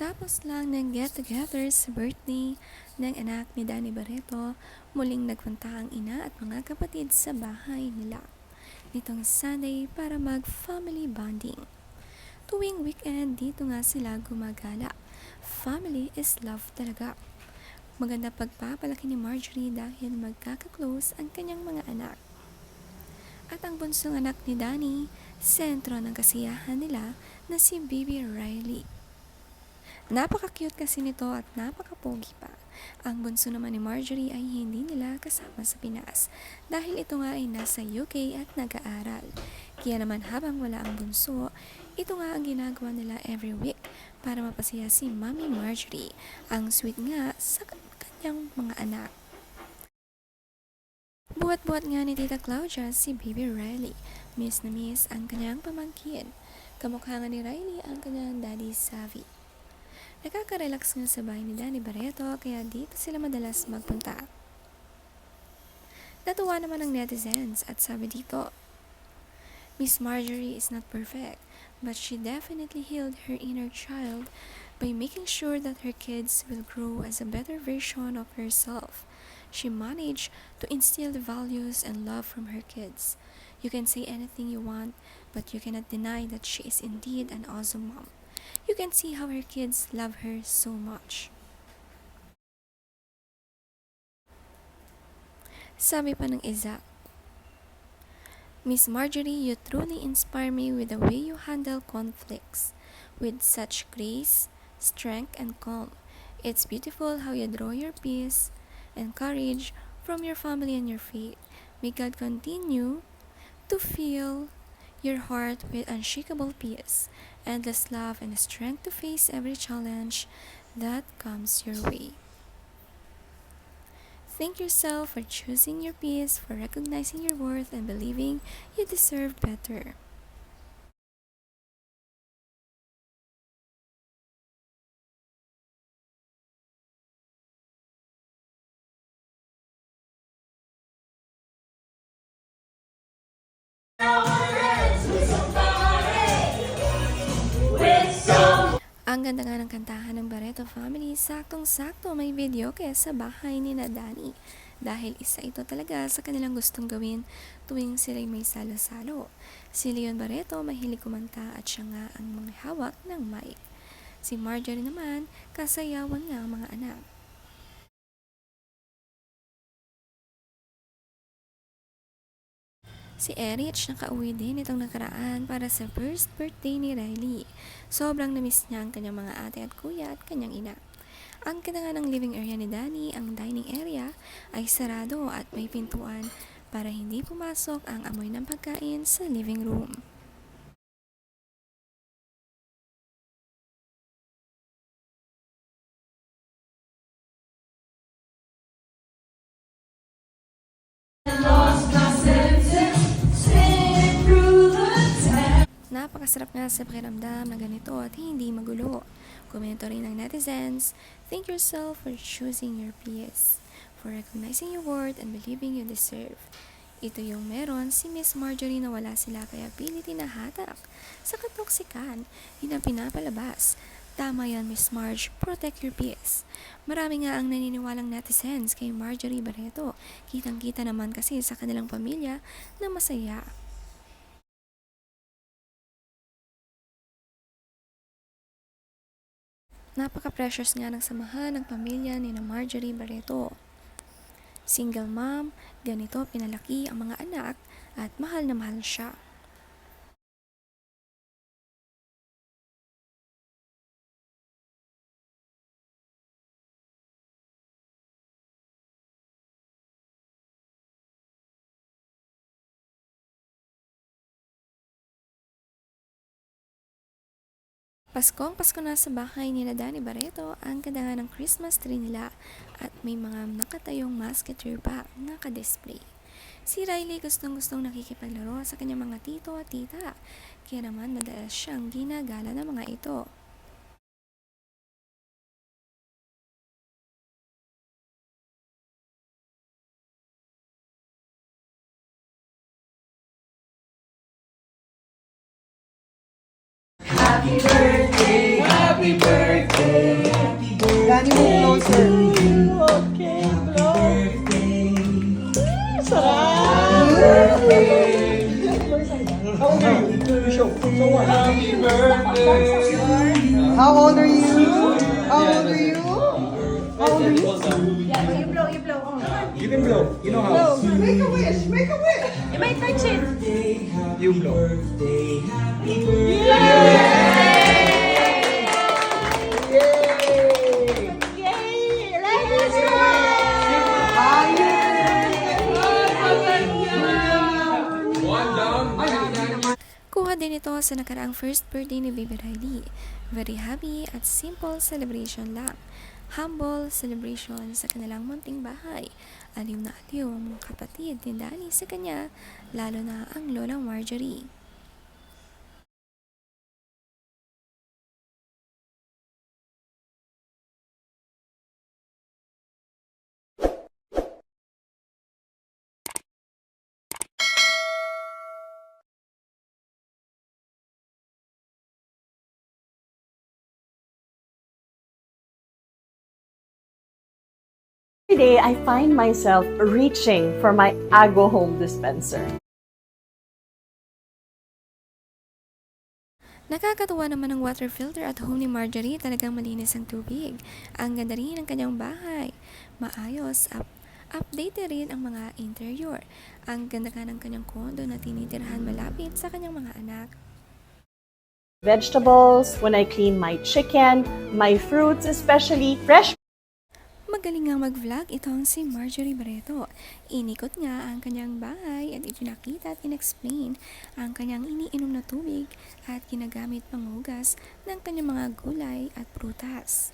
Pagkatapos lang ng get-together sa birthday ng anak ni Danny Barreto, muling nagpunta ang ina at mga kapatid sa bahay nila nitong Sunday para mag-family bonding. Tuwing weekend, dito nga sila gumagala. Family is love talaga. Maganda pagpapalaki ni Marjorie dahil magkaka-close ang kanyang mga anak. At ang bunsong anak ni Danny, sentro ng kasiyahan nila na si Baby Riley. Napaka-cute kasi nito at napaka-pogi pa. Ang bunso naman ni Marjorie ay hindi nila kasama sa Pinas dahil ito nga ay nasa UK at nag-aaral. Kaya naman habang wala ang bunso, ito nga ang ginagawa nila every week para mapasaya si Mami Marjorie. Ang sweet nga sa kanyang mga anak. Buhat-buhat nga ni Tita Claudia si Baby Riley. Miss na miss ang kanyang pamangkin. Kamukha nga ni Riley ang kanyang daddy Savvy. Nakaka-relax nga sa bahay ni Danny Barreto kaya dito sila madalas magpunta. Natuwa naman ang netizens at sabi dito, Miss Marjorie is not perfect, but she definitely healed her inner child by making sure that her kids will grow as a better version of herself. She managed to instill the values and love from her kids. You can say anything you want, but you cannot deny that she is indeed an awesome mom. You can see how her kids love her so much. Sabi pa ng isa, Miss Marjorie, you truly inspire me with the way you handle conflicts with such grace, strength, and calm. It's beautiful how you draw your peace and courage from your family and your faith. May God continue to fill your heart with unshakable peace, endless love, and strength to face every challenge that comes your way. Thank yourself for choosing your peace, for recognizing your worth, and believing you deserve better. Ang ganda nga ng kantahan ng Barreto family, saktong-sakto may video kaya sa bahay ni na Dani. Dahil isa ito talaga sa kanilang gustong gawin tuwing sila'y may salo-salo. Si Leon Barreto mahilig kumanta at siya nga ang mga hawak ng mic. Si Marjorie naman, kasayawan nga ang mga anak. Si Erich nakauwi din itong nakaraan para sa first birthday ni Riley. Sobrang namiss niya ang kanyang mga ate at kuya at kanyang ina. Ang kanya ng living area ni Danny, ang dining area, ay sarado at may pintuan para hindi pumasok ang amoy ng pagkain sa living room. Napakasarap nga sa pakiramdam na ganito at hindi magulo. Komento rin ng netizens, thank yourself for choosing your peace, for recognizing your worth and believing you deserve. Ito yung meron si Miss Marjorie na wala sila kaya pilit tinahatak. Sa katoksikan, yun ang pinapalabas. Tama yan, Miss Marge. Protect your peace. Marami nga ang naniniwalang netizens kay Marjorie Barreto. Kitang-kita naman kasi sa kanilang pamilya na masaya. Napaka-precious nga ng samahan ng pamilya ni na Marjorie Barreto. Single mom, ganito pinalaki ang mga anak at mahal na mahal siya. Paskong Pasko na sa bahay ni na Danny Barreto ang kadangan ng Christmas tree nila at may mga nakatayong musketeer pa naka-display. Si Riley gustong gustong nakikipaglaro sa kanyang mga tito at tita, kaya naman madalas siyang ginagala ng mga ito. Happy birthday Daddy move closer. Okay, blow. Sarap! How old are you? How old are you? How old are you? You can blow. You know how. Make a wish. Make a wish. You might touch it. You blow. Yay! Kuha din ito sa nakaraang first birthday ni Baby Riley. Very happy at simple celebration lang. Humble celebration sa kanilang munting bahay. Aliw na aliw ang mga kapatid ni Danny sa kanya, lalo na ang lolang Marjorie. Every day, I find myself reaching for my Ago home dispenser. Nakakatuwa naman ang water filter at home ni Marjorie. Talagang malinis ang tubig. Ang ganda rin ng kanyang bahay. Maayos. Up, updated rin ang mga interior. Ang ganda ka ng kanyang kondo na tinitirhan malapit sa kanyang mga anak. Vegetables, when I clean my chicken, my fruits, especially fresh Magaling nga mag-vlog itong si Marjorie Barreto. Inikot nga ang kanyang bahay at ipinakita at inexplain ang kanyang iniinom na tubig at ginagamit panghugas ng kanyang mga gulay at prutas.